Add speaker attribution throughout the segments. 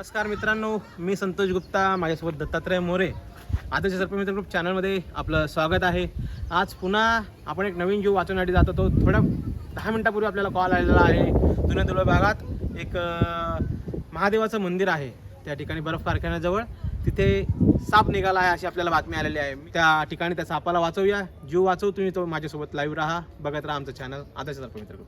Speaker 1: नमस्कार मित्रांनो मी संतोष गुप्ता माझ्यासोबत दत्तात्रय मोरे. आदर्श सर्पमित्र ग्रुप चॅनलमध्ये आपलं स्वागत आहे. आज पुन्हा आपण एक नवीन जीव वाचवण्यासाठी जात होतो. थोड्या दहा मिनिटापूर्वी आपल्याला कॉल आलेला आहे. जुन्या दुर्ग भागात एक महादेवाचं मंदिर आहे. त्या ठिकाणी बर्फ कारखान्याजवळ. तिथे साप निघाला आहे अशी आपल्याला बातमी आलेली आहे. त्या ठिकाणी त्या सापाला वाचवूया. जीव वाचवू तुम्ही तो माझ्यासोबत लाईव्ह राहा. बघत राहा आमचं चॅनल आदर्श सर्पमित्र ग्रुप.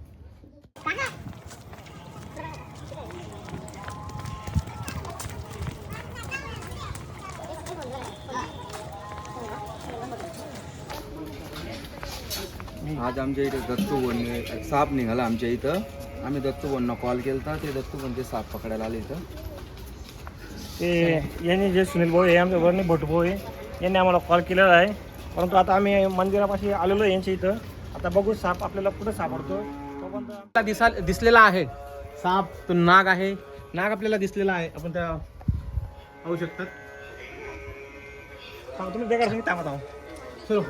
Speaker 2: आज आमच्या इथे दत्तू वन साप निघाला आमच्या इथं. आम्ही दत्तू वनना कॉल केला ते दत्तू वनचे साप पकडायला आले इथं.
Speaker 3: ते यांनी जे सुनील भाऊ हे आमचे वर्णी भटभाऊ आहे यांनी आम्हाला कॉल केलेला आहे. परंतु आता आम्ही मंदिरापाशी आलेलो आहे यांच्या इथं. आता बघू साप आपल्याला कुठं सापडतो.
Speaker 1: आपल्याला दिसा दिसलेला आहे. साप तो नाग आहे. नाग आपल्याला दिसलेला आहे. आपण त्या पाहू शकतात.
Speaker 3: तुम्ही बेकार तुम्ही थांबा थांबा.
Speaker 1: सुरू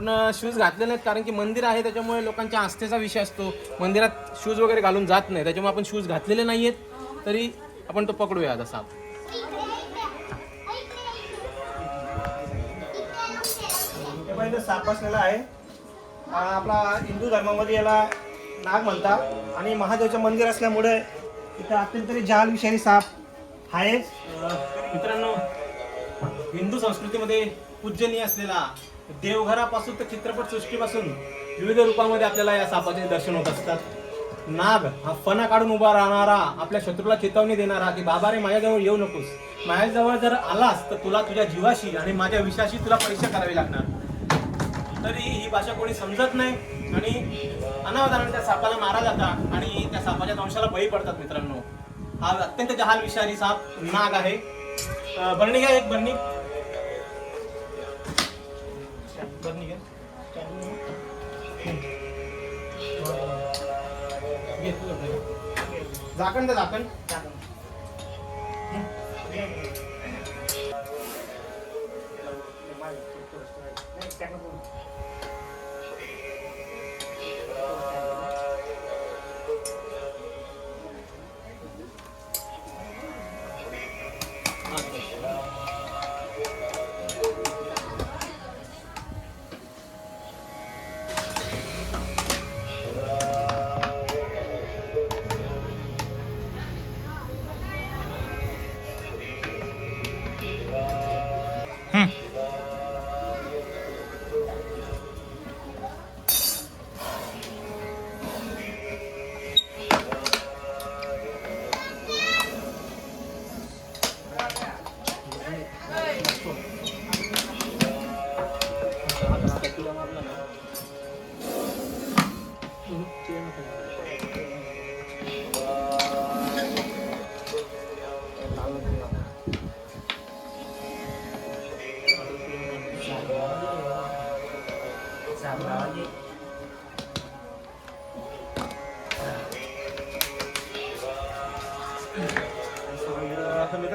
Speaker 1: पण शूज घातले नाहीत कारण की मंदिर आहे त्याच्यामुळे लोकांच्या आस्थेचा विषय असतो. मंदिरात शूज वगैरे घालून जात नाही त्याच्यामुळे आपण शूज घातलेले नाही आहेत तरी आपण तो पकडूया आता साप.
Speaker 3: बसलेला आहे. आपला हिंदू धर्मामध्ये याला नाग म्हणतात आणि महादेवचं मंदिर असल्यामुळे इथं अत्यंत जहाल विषारी साप आहे.
Speaker 1: मित्रांनो हिंदू संस्कृतीमध्ये पूजनीय असलेला देवघरापासून तर चित्रपट सृष्टीपासून विविध रूपामध्ये आपल्याला या सापाचे दर्शन होत असतात. नाग हा फणा काढून उभा राहणारा आपल्या शत्रूला चेतावणी देणारा की बाबा रे माझ्याजवळ येऊ नकोस. माझ्याजवळ जर आलास तर तुला तुझ्या जीवाशी आणि माझ्या विषयाशी तुला परीक्षा करावी लागणार. तरी ही भाषा कोणी समजत नाही आणि अनावधानाने त्या सापाला मारा जातात आणि त्या सापाच्या दंशाला बळी पडतात मित्रांनो. हा अत्यंत जहाल विषारी साप नाग आहे. अं, बरणी घ्या एक बरणी बरणी. घे, तुझं घे. झाकण द्या झाकण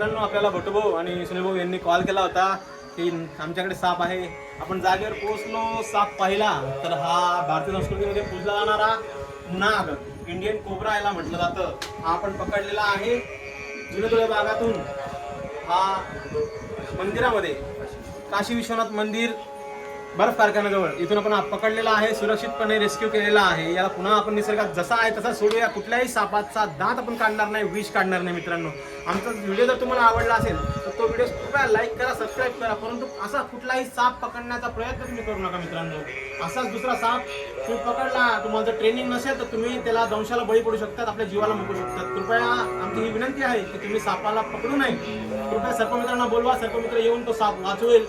Speaker 1: मित्रांनो आपल्याला भटूभाऊ आणि सुनीलभाऊ यांनी कॉल केला होता की आमच्याकडे साप आहे. आपण जागेवर पोहोचलो साप पाहिला तर हा भारतीय संस्कृतीमध्ये पूजला जाणारा नाग इंडियन कोबरा याला म्हटलं जातं. हा आपण पकडलेला आहे. जुनेदुळे भागातून हा मंदिरामध्ये काशी विश्वनाथ मंदिर बर्फ कारखान्याजवळ. इथून आपण पकडलेला आहे सुरक्षितपणे रेस्क्यू केलेला आहे. याला पुन्हा आपण निसर्गात जसा आहे तसा सोडूया. कुठल्याही सापाचा दात आपण काढणार नाही विष काढणार नाही मित्रांनो. आमचा व्हिडिओ जर तुम्हाला आवडला असेल तर तो व्हिडिओ कृपया लाईक करा सबस्क्राईब करा. परंतु असा कुठलाही साप पकडण्याचा प्रयत्न तुम्ही करू नका मित्रांनो. असाच दुसरा साप तुम्ही पकडला तुम्हाला जर ट्रेनिंग नसेल तर तुम्ही त्याला दंशाला बळी पडू शकतात आपल्या जीवाला मुकू शकतात. कृपया आमची ही विनंती आहे की तुम्ही सापाला पकडू नये. कृपया सर्पमित्रांना बोलवा. सर्पमित्र येऊन तो साप वाचवेल.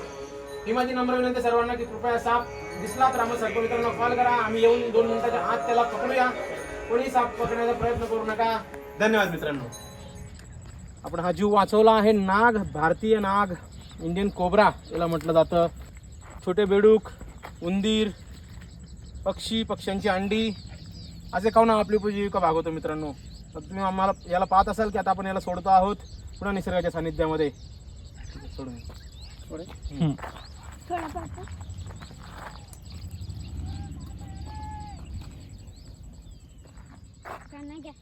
Speaker 1: ही माझी नम्र विनंती सर्वांना की कृपया साप दिसला तर आम्हाला सर्पमित्रांना कॉल करा. आम्ही येऊन दोन मिनिटाच्या आत त्याला पकडूया. कोणी साप पकडण्याचा प्रयत्न करू नका. धन्यवाद मित्रांनो. आपण हा जीव वाचवला आहे. नाग भारतीय नाग इंडियन कोबरा याला म्हटलं जातं. छोटे बेडूक उंदीर पक्षी पक्ष्यांची अंडी. असे खाऊन आपली उपजीविका भागवतो मित्रांनो. तर तुम्ही आम्हाला याला पाहत असाल की आता आपण याला सोडतो आहोत. पुन्हा निसर्गाच्या सानिध्यामध्ये. सोडून. सोडेल?
Speaker 4: थोडा पाहता का नाही घ्या